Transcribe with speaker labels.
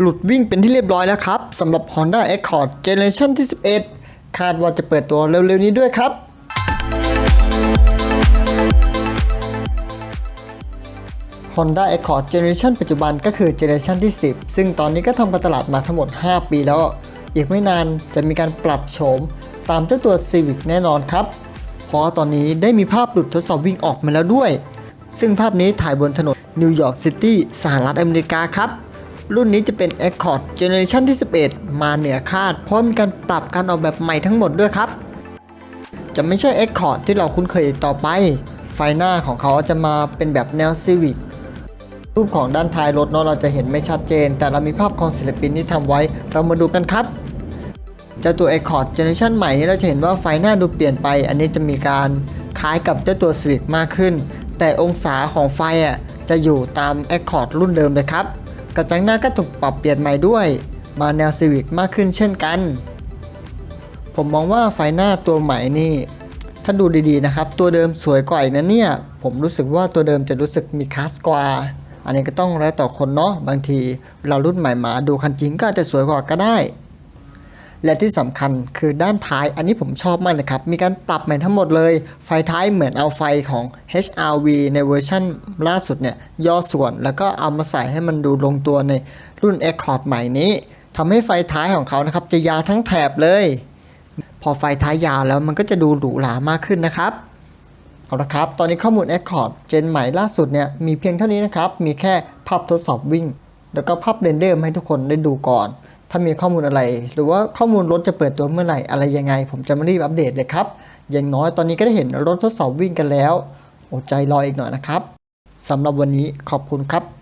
Speaker 1: หลุดวิ่งเป็นที่เรียบร้อยแล้วครับสำหรับ Honda Accord Generation ที่ 11 คาดว่าจะเปิดตัวเร็วๆนี้ด้วยครับ Honda Accord Generation ปัจจุบันก็คือ Generation ที่ 10 ซึ่งตอนนี้ก็ทำการตลาดมาทั้งหมด 5 ปีแล้ว อีกไม่นานจะมีการปรับโฉมตามเจ้าตัว Civic แน่นอนครับ เพราะตอนนี้ได้มีภาพหลุดทดสอบวิ่งออกมาแล้วด้วย ซึ่งภาพนี้ถ่ายบนถนนนิวยอร์กซิตี้สหรัฐอเมริกาครับ รุ่นนี้จะเป็น Accord Generation ที่ 11 มาเหนือคาด เพราะมีการปรับการออกแบบใหม่ทั้งหมดด้วยครับ จะไม่ใช่ Accord ที่เราคุ้นเคยอีกต่อไป ไฟหน้าของเขาจะมาเป็นแบบแนว Civic รูปของด้านท้ายรถเนาะเราจะเห็นไม่ชัดเจน แต่เรามีภาพของศิลปินที่ทำไว้ เรามาดูกันครับเจ้าตัว Accord Generation ใหม่นี้เราจะเห็นว่าไฟหน้าดูเปลี่ยนไป อันนี้จะมีการคล้ายกับเจ้าตัว Civic มากขึ้น แต่องศาของไฟอะจะอยู่ตาม Accord รุ่นเดิมเลยครับ กระจังหน้าก็ถูกปรับเปลี่ยนใหม่ด้วย มาแนวซีวิกมากขึ้นเช่นกัน ผมมองว่าไฟหน้าตัวใหม่นี่ ถ้าดูดีๆนะครับ ตัวเดิมสวยกว่าอีกนะเนี่ย ผมรู้สึกว่าตัวเดิมจะรู้สึกมีคลาสกว่า อันนี้ก็ต้องแล้วต่อคนเนาะบางทีเรารุ่นใหม่มาดูคันจริงก็อาจจะสวยกว่าก็ได้ และที่สำคัญคือด้านท้ายอันนี้ผมชอบมากเลยครับ มีการปรับใหม่ทั้งหมดเลย ไฟท้ายเหมือนเอาไฟของ HRV ในเวอร์ชั่นล่าสุดเนี่ยย่อส่วนแล้วก็เอามาใส่ให้มันดูลงตัวในรุ่น Accord ใหม่นี้ทำให้ไฟท้ายของเขานะครับจะยาวทั้งแถบเลย พอไฟท้ายยาวแล้วมันก็จะดูหรูหรามากขึ้นนะครับเอาละครับ ตอนนี้ข้อมูล Accord เจนใหม่ล่าสุดเนี่ยมีเพียงเท่านี้นะครับ มีแค่ภาพทดสอบวิ่ง แล้วก็ภาพเรนเดอร์มาให้ทุกคนได้ดูก่อน ถ้ามีข้อมูลอะไร หรือว่าข้อมูลรถจะเปิดตัวเมื่อไหร่อะไรยังไง ผมจะมารีบอัปเดตเลยครับ อย่างน้อยตอนนี้ก็ได้เห็นรถทดสอบวิ่งกันแล้ว อดใจรออีกหน่อยนะครับสำหรับวันนี้ขอบคุณครับ